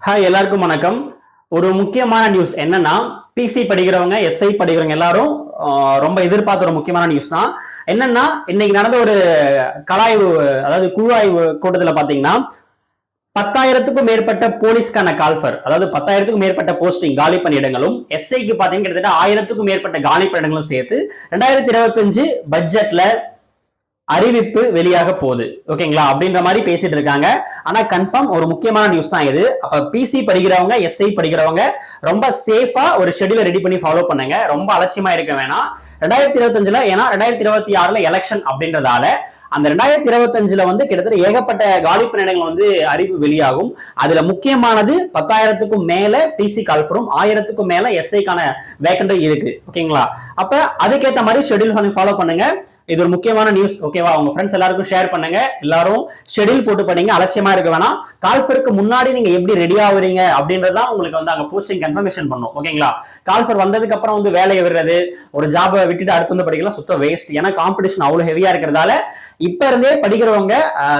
Hi எல்லாருக்கும் வணக்கம். ஒரு முக்கியமான நியூஸ் என்னன்னா பிசி படிக்கிறவங்க எஸ்ஐ படிக்கிறவங்க எல்லாரும் ரொம்ப எதிர்பார்த்த ஒரு முக்கியமான நியூஸ் தான். என்னன்னா இன்னைக்கு நடந்த ஒரு கலாய்வு அதாவது குழு ஆய்வு கூட்டத்தில் பார்த்தீங்கன்னா பத்தாயிரத்துக்கும் மேற்பட்ட போலீஸ்க்கான கால்ஃபர் அதாவது பத்தாயிரத்துக்கும் மேற்பட்ட போஸ்டிங் காலி பணியிடங்களும் எஸ்ஐக்கு பார்த்தீங்கன்னா கிட்டத்தட்ட ஆயிரத்துக்கும் மேற்பட்ட காலி பணியிடங்களும் சேர்த்து ரெண்டாயிரத்தி இருபத்தஞ்சு பட்ஜெட்ல அறிவிப்பு வெளியாக போகுது. ஓகேங்களா? அப்படின்ற மாதிரி பேசிட்டு இருக்காங்க. ஆனா கன்ஃபார்ம் ஒரு முக்கியமான நியூஸ் தான் இது. அப்ப பிசி படிக்கிறவங்க எஸ்ஐ படிக்கிறவங்க ரொம்ப சேஃபா ஒரு ஷெடியூலை ரெடி பண்ணி ஃபாலோ பண்ணுங்க. ரொம்ப அலட்சியமா இருக்க வேணாம். ரெண்டாயிரத்தி இருபத்தஞ்சுல ஏன்னா ரெண்டாயிரத்தி இருபத்தி ஆறுல எலெக்ஷன் அப்படின்றதால அந்த ரெண்டாயிரத்தி இருபத்தஞ்சுல வந்து கிட்டத்தட்ட ஏகப்பட்ட காலி பணியிடங்கள் வந்து அறிவு வெளியாகும். அதுல முக்கியமானது பத்தாயிரத்துக்கும் மேல பிசி கால்ஃபரும் ஆயிரத்துக்கும் மேல எஸ்ஐக்கான வேக்கண்டும் இருக்கு. ஓகேங்களா? அப்ப அதுக்கேற்ற மாதிரி ஷெடியூல் பண்ணி ஃபாலோ பண்ணுங்க. இது ஒரு முக்கியமான நியூஸ் ஓகேவா? உங்க ஃப்ரெண்ட்ஸ் எல்லாருக்கும் ஷேர் பண்ணுங்க. எல்லாரும் ஷெடியூல் போட்டு பண்ணீங்க அலட்சியமா இருக்க வேணாம். கால்ஃபருக்கு முன்னாடி நீங்க எப்படி ரெடி ஆகுறீங்க அப்படின்றதான் உங்களுக்கு வந்து அங்க போஸ்டிங் கன்ஃபர்மேஷன் பண்ணும். ஓகேங்களா? கால்ஃபர் வந்ததுக்கு அப்புறம் வந்து வேலையை விடுறது ஒரு ஜாபை விட்டுட்டு அடுத்து வந்து படிக்கலாம். சுத்தம் வேஸ்ட் ஏன்னா காம்படிஷன் அவ்வளவு ஹெவியா இருக்கிறதால இப்ப இருந்தே படிக்கிறவங்க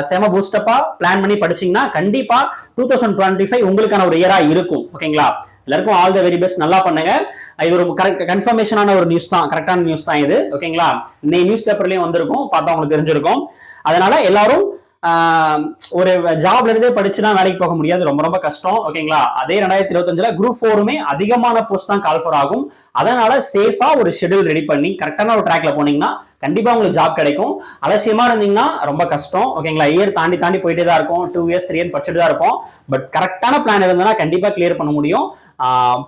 செம பூஸ்டப்பா பிளான் பண்ணி படிச்சீங்கன்னா கண்டிப்பா டூ தௌசண்ட் டுவெண்ட்டி ஃபைவ் உங்களுக்கான ஒரு இயரா இருக்கும். ஓகேங்களா? எல்லாருக்கும் ஆல் த வெரி பெஸ்ட் நல்லா பண்ணுங்க. இது ஒரு கரெக்ட் கன்ஃபர்மேஷனான ஒரு நியூஸ் தான். கரெக்டான நியூஸ் தான் இது. ஓகேங்களா? இன்னைக்கு நியூஸ் பேப்பர்லயும் வந்திருக்கும். பார்த்தா உங்களுக்கு தெரிஞ்சிருக்கும். அதனால எல்லாரும் ஒரு ஜாப்ல இருந்தே படிச்சுனா வேலைக்கு போக முடியாது. ரொம்ப ரொம்ப கஷ்டம். ஓகேங்களா? அதே ரெண்டாயிரத்தி இருபத்தஞ்சுல குரூப் ஃபோருமே அதிகமான போஸ்ட் தான் கால் ஃபோர் ஆகும். அதனால சேஃபா ஒரு ஷெட்யூல் ரெடி பண்ணி கரெக்டான ஒரு ட்ராக்ல போனீங்கன்னா கண்டிப்பா உங்களுக்கு ஜாப் கிடைக்கும். அலட்சியமா இருந்தீங்கன்னா ரொம்ப கஷ்டம். ஓகேங்களா? இயர் தாண்டி தாண்டி போயிட்டே தான் இருக்கும். டூ இயர்ஸ் த்ரீ இயர் படிச்சுட்டு தான் இருக்கும் பட் கரெக்டான பிளான் இருந்ததுன்னா கண்டிப்பா கிளியர் பண்ண முடியும்.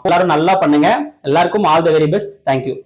எல்லாரும் நல்லா பண்ணுங்க. எல்லாருக்கும் all the very best thank you